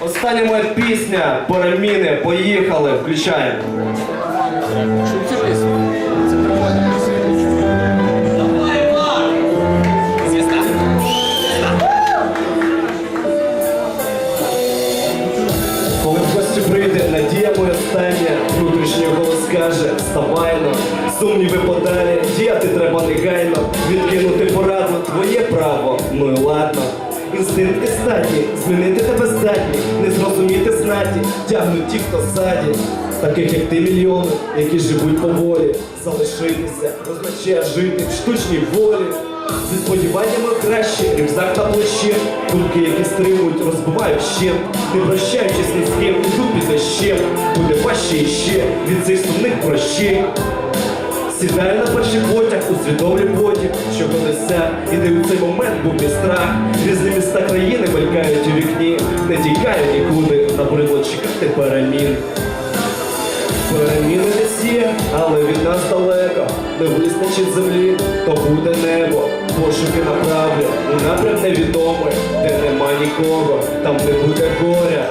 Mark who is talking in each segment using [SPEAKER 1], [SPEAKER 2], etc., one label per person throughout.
[SPEAKER 1] Остання моя пісня, переміни, поїхали, включаємо. Коли в прийде, надія моя остання, внутрішній голос каже, вставайно, сумніви подалі, діяти треба негайно, відкинути пораду, твоє право, ну і ладно. Інстинкти статні, змінити тебе здатні, не зрозуміти знаті, тягнуть ті, хто ззаді. Таких як ти мільйони, які живуть поволі, залишитися, означає жити в штучній волі. Зі сподіваннями краще, рюкзак на плечі, думки, які стримують, розбивають ще, не прощаючись ні з ким, тут під дощем, буде важче іще від цих сумних прощень. Сідаю на перший потяг, усвідомлю потяг, що у страх. Різні міста країни мелькають у вікні, не тікаю нікуди, набридло чекати перемін. Переміни десь є, але від нас далеко. Не вистачить землі, то буде небо. Пошуки направлю у напрям невідомий, де нема нікого, там не буде горя.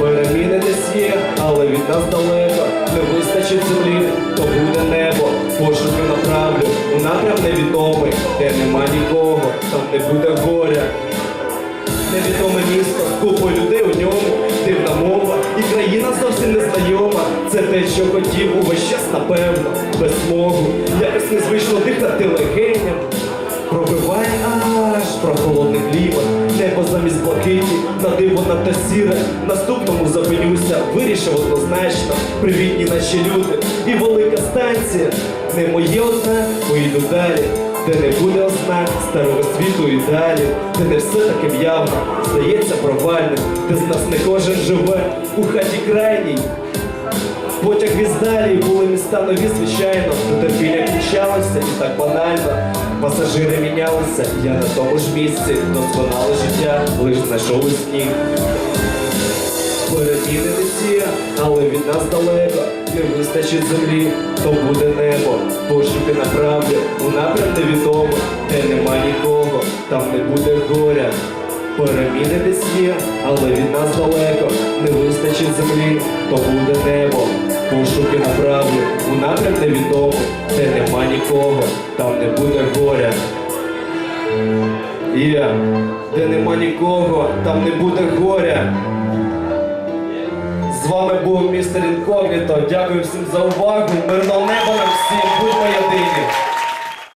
[SPEAKER 1] Переміни десь є, але від нас далеко. Не вистачить землі, то буде небо. Пошуки направлю у напрям невідомий, де нема нікого, там не буде горя. Невідоме місто, купа людей у ньому, дивна мова, і країна зовсім не знайома. Це те, що хотів увесь час, напевно, без смогу. Якось незвично дихати блакиті, на диво на те сіре. Наступному запилюся, вирішив однозначно, привітні наші люди. І велика станція, не моє одне, поїду далі де не буде ознак старого світу і далі, де не все таке явно, здається провальним, де з нас не кожен живе у хаті крайній. Потяг віз далі, були міста нові, звичайно, де терпіння кінчалося і так банально. Пасажири мінялися, я на тому ж місці, досконале життя, лиш знайшов у сніг. Переміни не є, але від нас далеко не вистачить землі, то буде небо. Пошуки направлю у напрям невідомо, Переміни десь є, але від нас далеко не вистачить землі, то буде небо. Пошуки направлю у напрям невідомо, де нема нікого, там не буде горя. Є, де нема нікого, там не буде горя. З вами був містер Інкогніто. Дякую всім за увагу. Мирного неба нам всім. Будьмо єдині.